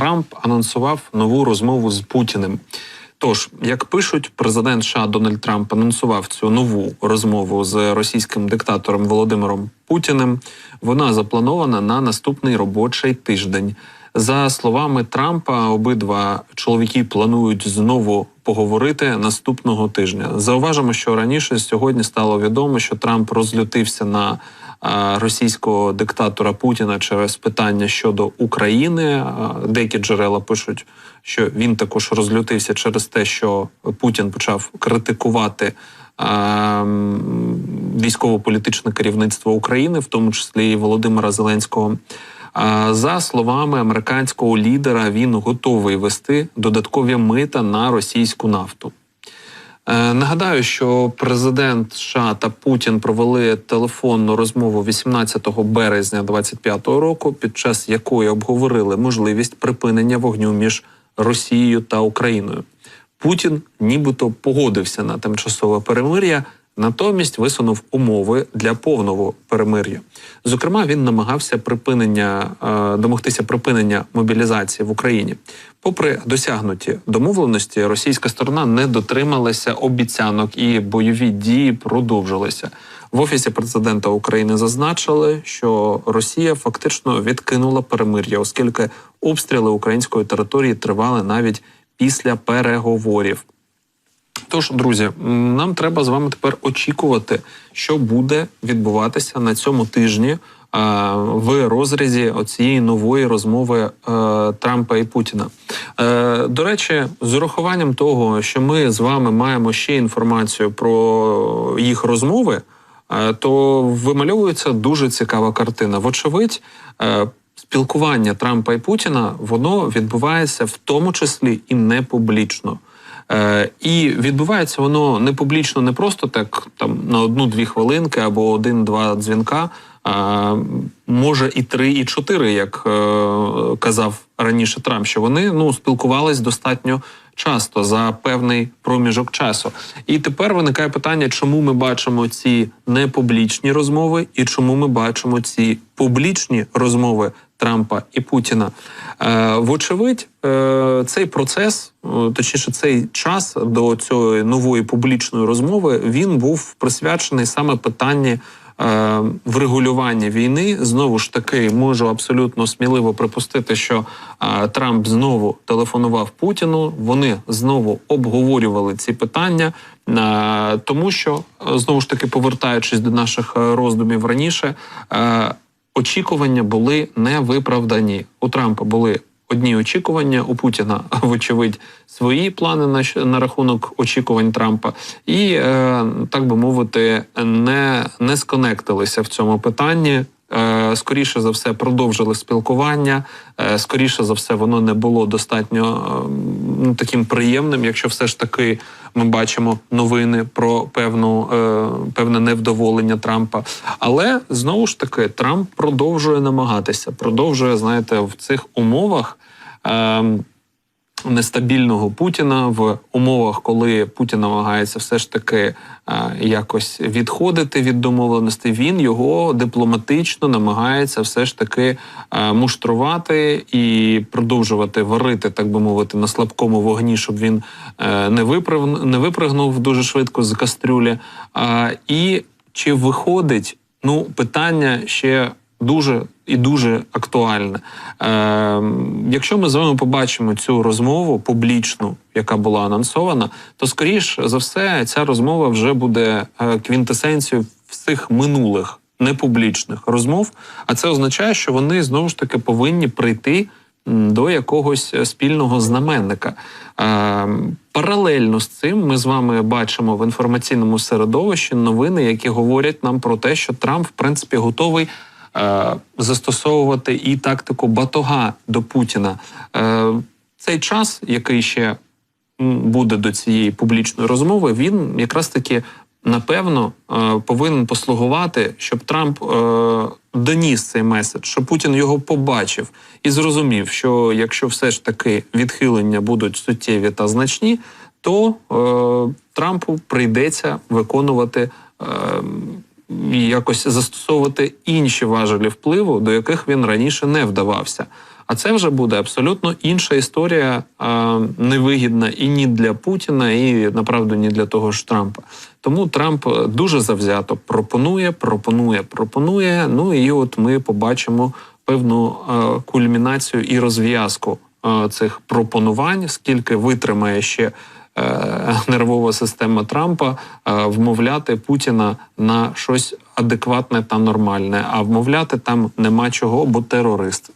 Трамп анонсував нову розмову з Путіним. Тож, як пишуть, президент США Дональд Трамп анонсував цю нову розмову з російським диктатором Володимиром Путіним. Вона запланована на наступний робочий тиждень. За словами Трампа, обидва чоловіки планують знову поговорити наступного тижня. Зауважимо, що раніше сьогодні стало відомо, що Трамп розлютився на російського диктатора Путіна через питання щодо України. Деякі джерела пишуть, що він також розлютився через те, що Путін почав критикувати. Військово-політичне керівництво України, в тому числі і Володимира Зеленського. За словами американського лідера, він готовий вести додаткові мита на російську нафту. Е, Нагадаю, що президент США та Путін провели телефонну розмову 18 березня 2025 року, під час якої обговорили можливість припинення вогню між Росією та Україною. Путін нібито погодився на тимчасове перемир'я, натомість висунув умови для повного перемир'я. Зокрема, він намагався припинення е, домогтися припинення мобілізації в Україні. Попри досягнуті домовленості, російська сторона не дотрималася обіцянок і бойові дії продовжилися. В офісі президента України зазначили, що Росія фактично відкинула перемир'я, оскільки обстріли української території тривали навіть після переговорів. Тож, друзі, нам треба з вами тепер очікувати, що буде відбуватися на цьому тижні а, в розрізі оцієї нової розмови е, Трампа і Путіна. Е, до речі, з урахуванням того, що ми з вами маємо ще інформацію про їх розмови, е, то вимальовується дуже цікава картина. Вочевидь, е, спілкування Трампа і Путіна воно відбувається в тому числі і не публічно. Е, і відбувається воно не публічно, не просто так там на одну-дві хвилинки або один-два дзвінка. А може і три, і чотири, як е, казав раніше Трамп, що вони ну спілкувались достатньо часто за певний проміжок часу. І тепер виникає питання, чому ми бачимо ці непублічні розмови, і чому ми бачимо ці публічні розмови Трампа і Путіна. Е, вочевидь, е, цей процес, е, точніше, цей час до цієї нової публічної розмови, він був присвячений саме питанні. Врегулювання війни знову ж таки можу абсолютно сміливо припустити, що Трамп знову телефонував Путіну. Вони знову обговорювали ці питання, тому що знову ж таки повертаючись до наших роздумів раніше, очікування були не виправдані. У Трампа були одні очікування, у Путіна, вочевидь, свої плани на, на рахунок очікувань Трампа, і е, так би мовити, не, не сконектилися в цьому питанні. Е, Скоріше за все, продовжили спілкування. Е, Скоріше за все, воно не було достатньо е, ну, таким приємним, якщо все ж таки ми бачимо новини про певну е, певне невдоволення Трампа. Але знову ж таки Трамп продовжує намагатися, продовжує, знаєте, в цих умовах. Е, Нестабільного Путіна в умовах, коли Путін намагається все ж таки е, якось відходити від домовленостей, він його дипломатично намагається все ж таки е, муштрувати і продовжувати варити, так би мовити, на слабкому вогні, щоб він е, не виправ не випригнув дуже швидко з кастрюлі. І чи виходить ну питання ще дуже і дуже актуальне. Е, якщо ми з вами побачимо цю розмову публічну, яка була анонсована, то скоріш за все ця розмова вже буде е, квінтесенцією всіх минулих непублічних розмов. А це означає, що вони знову ж таки повинні прийти до якогось спільного знаменника. Е, паралельно з цим ми з вами бачимо в інформаційному середовищі новини, які говорять нам про те, що Трамп, в принципі, готовий застосовувати і тактику батога до Путіна. Е, цей час, який ще буде до цієї публічної розмови, він якраз таки напевно е, повинен послугувати, щоб Трамп е, доніс цей меседж, щоб Путін його побачив і зрозумів, що якщо все ж таки відхилення будуть суттєві та значні, то е, Трампу прийдеться виконувати. Якось застосовувати інші важелі впливу, до яких він раніше не вдавався. А це вже буде абсолютно інша історія, невигідна і ні для Путіна, і направду ні для того ж Трампа. Тому Трамп дуже завзято пропонує, пропонує, пропонує. Ну і от ми побачимо певну кульмінацію і розв'язку цих пропонувань, скільки витримає ще. Е, Нервова система Трампа е, вмовляти Путіна на щось адекватне та нормальне. А вмовляти там нема чого, бо терорист.